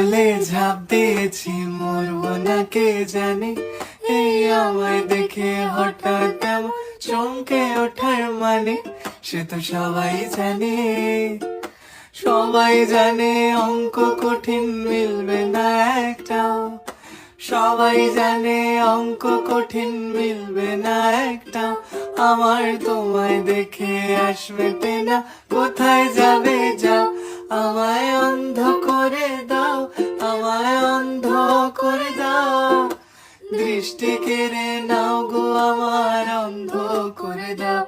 বলে ঝাঁপ দিয়েছি, মরবো না কে জানে। এই আমায় দেখে হঠাৎ এমন চমকে ওঠার মানে সে তো সবাই জানে। সবাই জানে অঙ্ক কঠিন, মিলবে না একটাও। সবাই জানে অঙ্ক কঠিন, মিলবে না একটা আমার তোমায় দেখে আসবে পেনা, কোথায় যাবে যাও? আমায় অন্ধ দৃষ্টি কেড়ে নাও গো, আমার অন্ধ করে দাও।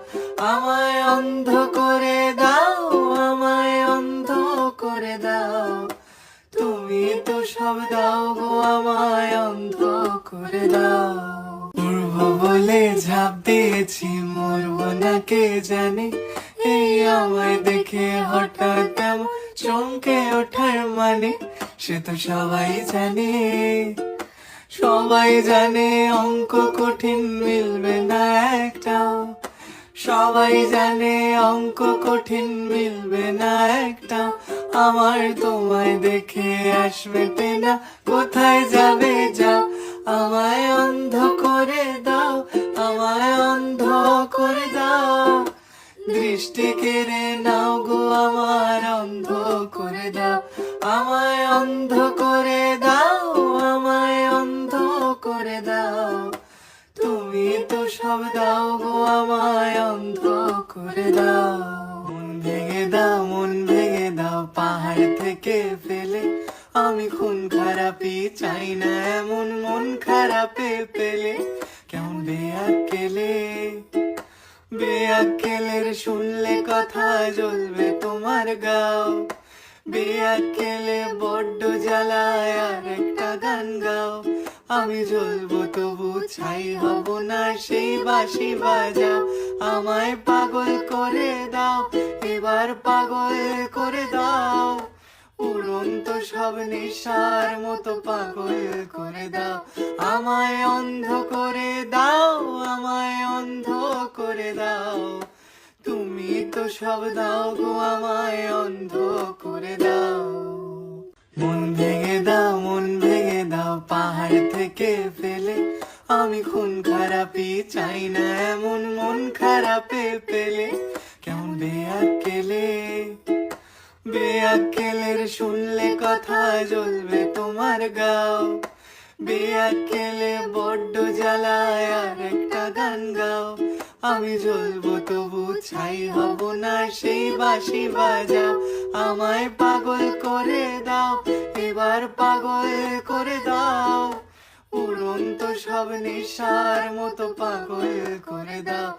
আমায় অন্ধ করে দাও, আমায় অন্ধ করে দাও। তুমি তো সব দাও গো, আমায় অন্ধ করে দাও। উড়ব বলে ঝাঁপ দিয়েছি, মরবো না কে জানে। এই আমায় দেখে হঠাৎ চমকে ওঠার মানে সে তো সবাই জানে। সবাই জানে অঙ্ক কঠিন, মিলবে না একটাও সবাই জানে অঙ্ক কঠিন, মিলবে না একটা। আমার তোমায় দেখে আসবে পেনা, কোথায় যাবে যাও আমায় অন্ধ করে দাও, আমায় অন্ধ করে দাও। দৃষ্টি কেড়ে নাও গো, আমার অন্ধ করে দাও। আমায় অন্ধ করে দাও। তুমি তো সব দাও গো, আমায় অন্ধ করে দাও। মন ভেঙে দাও, মন ভেঙে দাও, পাহাড় থেকে ফেলে। আমি খুন খারাপই চাই না, এমন মন খারাপে পেলে। কেমন বেয়াকেলে বেয়াকেলের শুনলে কথা জ্বলবে তোমার গাও। বেয়াকেলে বড্ড জ্বালায় আর একটা গান গাও। আমি জ্বলবো তবু ছাই হব না, সেই বাসি বাজাও। আমায় পাগল করে দাও, এবার পাগল করে দাও। উড়ন্ত সব নেশার মতো পাগল করে দাও। আমায় অন্ধ করে দাও, আমায় অন্ধ করে দাও। তুমি তো সব দাও গো, আমায় অন্ধ করে দাও। মন পাহাড় থেকে ফেলে, আমি খুন খারাপই চাই না, এমন মন খারাপে পেলে। কেমন বেয়াকেলে বেয়াকেলের শুনলে কথা জ্বলবে তোমার গাও। বেয়াকেলে বড্ড জ্বালায় আর একটা গান গাও। আমি জ্বলবো তবু ছাই হব না, সেই বাঁশি বাজাও। আমায় পাগল করে দাও, এবার পাগল করে দাও। উড়ন্ত সব নেশার মতো পাগল করে দাও।